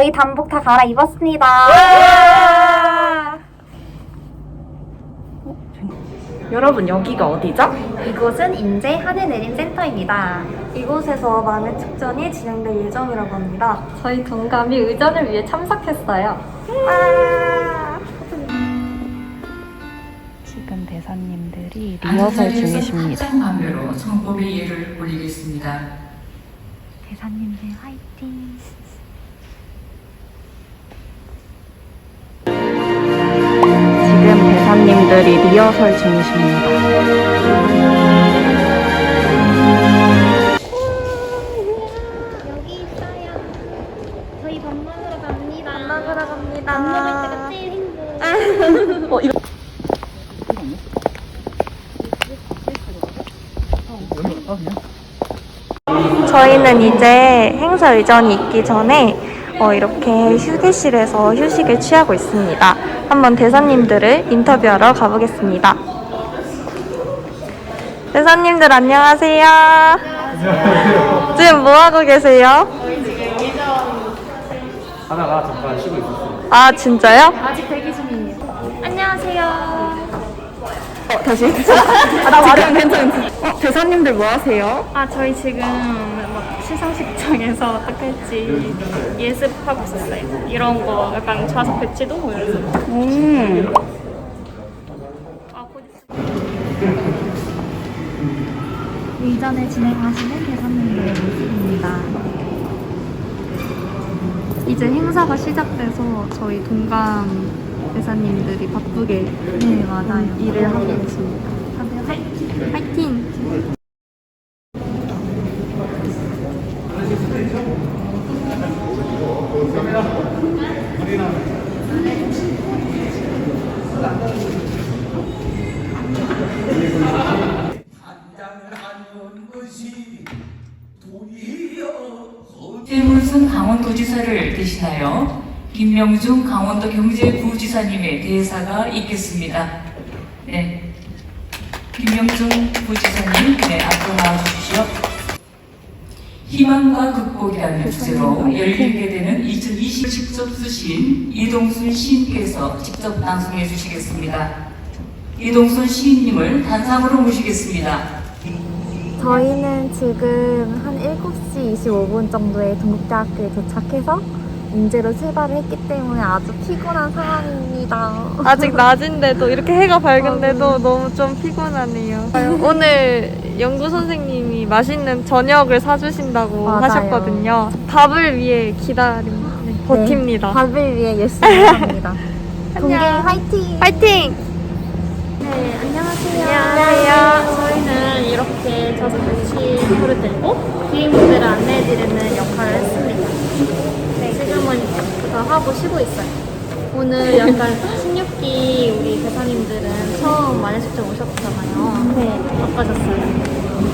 저희 단복 다 갈아입었습니다. 여러분 여기가 어디죠? 이곳은 인제 하늘내림 센터입니다. 이곳에서 만회 축전이 진행될 예정이라고 합니다. 저희 동감이 의전을 위해 참석했어요. 지금 대사님들이 리허설 중이십니다. 한으로 성법의 예를 올리겠습니다. 대사님들 화이팅! 대사님들이 리허설 중이십니다. 여기 있어요. 저희 밥 먹으러 갑니다. 밥 먹으러 갑니다. 밥 먹을 때가 제일 행복. 어, 이거 저희는 이제 행사 의전이 있기 전에 어, 이렇게 휴게실에서 휴식을 취하고 있습니다. 한번 대사님들을 인터뷰하러 가보겠습니다. 대사님들 안녕하세요. 안녕하세요. 지금 뭐 하고 계세요? 하다가 잠깐 쉬고 있었어요. 아 진짜요? 아직 대기 중이에요. 안녕하세요. 어, 다시. 아, 나 말하면 괜찮은데. 어, 대사님들 뭐 하세요? 아, 저희 지금 막 시상식장에서 어떡할지 예습하고 있었어요. 이런 거 약간 좌석 배치도 뭐 거. 음. 아, 곧 의전을 진행하시는 대사님들의 모습입니다. 이제 행사가 시작돼서 저희 동감 대사님들이 바쁘게 네 맞아요 일을 하고 계십니다. 다들 화이팅! 화이팅! 최문순 강원도지사를 대신하여 김명중 강원도 경제부지사님의 대사가 있겠습니다. 네. 김명중 부지사님, 네, 앞으로 나와주십시오. 희망과 극복이라는 주제로 열리게 되는 2020 직접 쓰신 이동순 시인께서 직접 낭송해 주시겠습니다. 이동순 시인님을 단상으로 모시겠습니다. 저희는 지금 한 7시 25분 정도에 동국대학교에 도착해서 인제로 출발을 했기 때문에 아주 피곤한 상황입니다. 아직 낮인데도 이렇게 해가 밝은데도 너무 좀 피곤하네요. 오늘 연구 선생님이 맛있는 저녁을 사주신다고 맞아요. 하셨거든요. 밥을 위해 기다립니다. 네, 버팁니다. 밥을 위해 열심히 합니다. 동계 화이팅! 파이팅! 네, 안녕하세요. 안녕하세요. 이렇 오늘 약간 16기 우리 대사님들은 처음 만해숙제 오셨잖아요. 네. 어떠셨어요?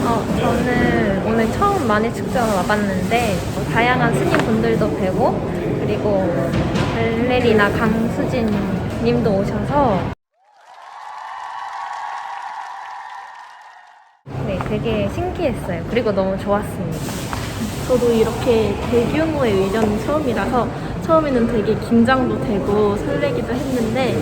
어, 저는 오늘 처음 만회 축제를 와봤는데 뭐 다양한 스님분들도 뵈고 그리고 발레리나 강수진 님도 오셔서 네, 되게 신기했어요. 그리고 너무 좋았습니다. 저도 이렇게 대규모의 의전은 처음이라서 처음에는 되게 긴장도 되고 설레기도 했는데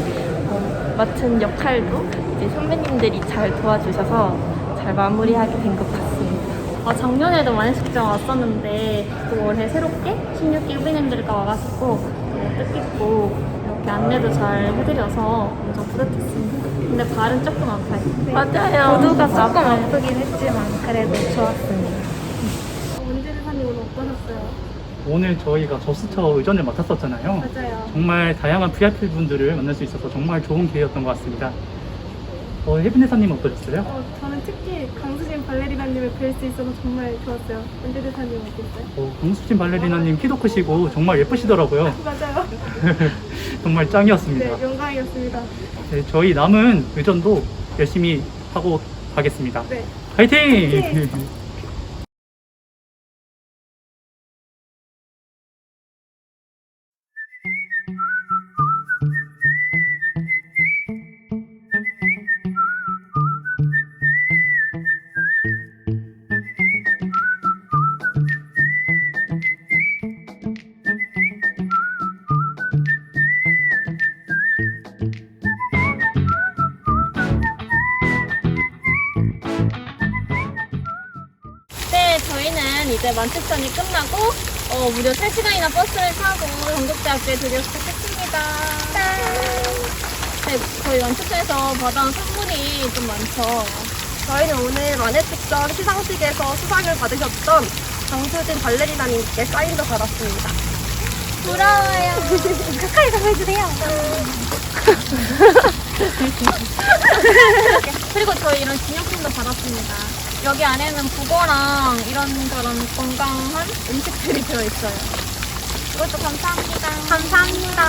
어, 맡은 역할도 이제 선배님들이 잘 도와주셔서 잘 마무리하게 된 것 같습니다. 아, 작년에도 만해숙제가 왔었는데 또 올해 새롭게 16기 후배님들과 와가지고 어, 뜻깊고 이렇게 안내도 잘 해드려서 엄청 뿌듯했습니다. 근데 발은 조금 아파요. 맞아요. 모두가 조금 아프긴 했지만 그래도 좋았습니다. 문재 대사님 오늘 어떠셨어요? 오늘 저희가 저수처 의전을 맡았었잖아요. 맞아요. 정말 다양한 VIP 분들을 만날 수 있어서 정말 좋은 기회였던 것 같습니다. 어, 혜빈 회사님 어떠셨어요? 어, 저는 특히 강수진 발레리나님을 뵐 수 있어서 정말 좋았어요. 문재 대사님 어땠어요? 어, 강수진 발레리나님 키도 크시고 정말 예쁘시더라고요. 맞아요. 정말 짱이었습니다. 네, 영광이었습니다. 네, 저희 남은 의전도 열심히 하고 가겠습니다. 네. 화이팅! 저희는 이제 만축전이 끝나고 어, 무려 3시간이나 버스를 타고 전국대학교에 드디어 도착했습니다. 네, 저희 만축전에서 받아온 선물이 좀 많죠. 저희는 오늘 만해특전 시상식에서 수상을 받으셨던 강수진 발레리나님께 사인도 받았습니다. 부러워요. 가까이서 보여주세요. 그리고 저희 이런 기념품도 받았습니다. 여기 안에는 국어랑 이런 저런 건강한 음식들이 들어있어요. 이것도 감사합니다. 감사합니다.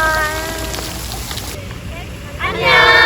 안녕.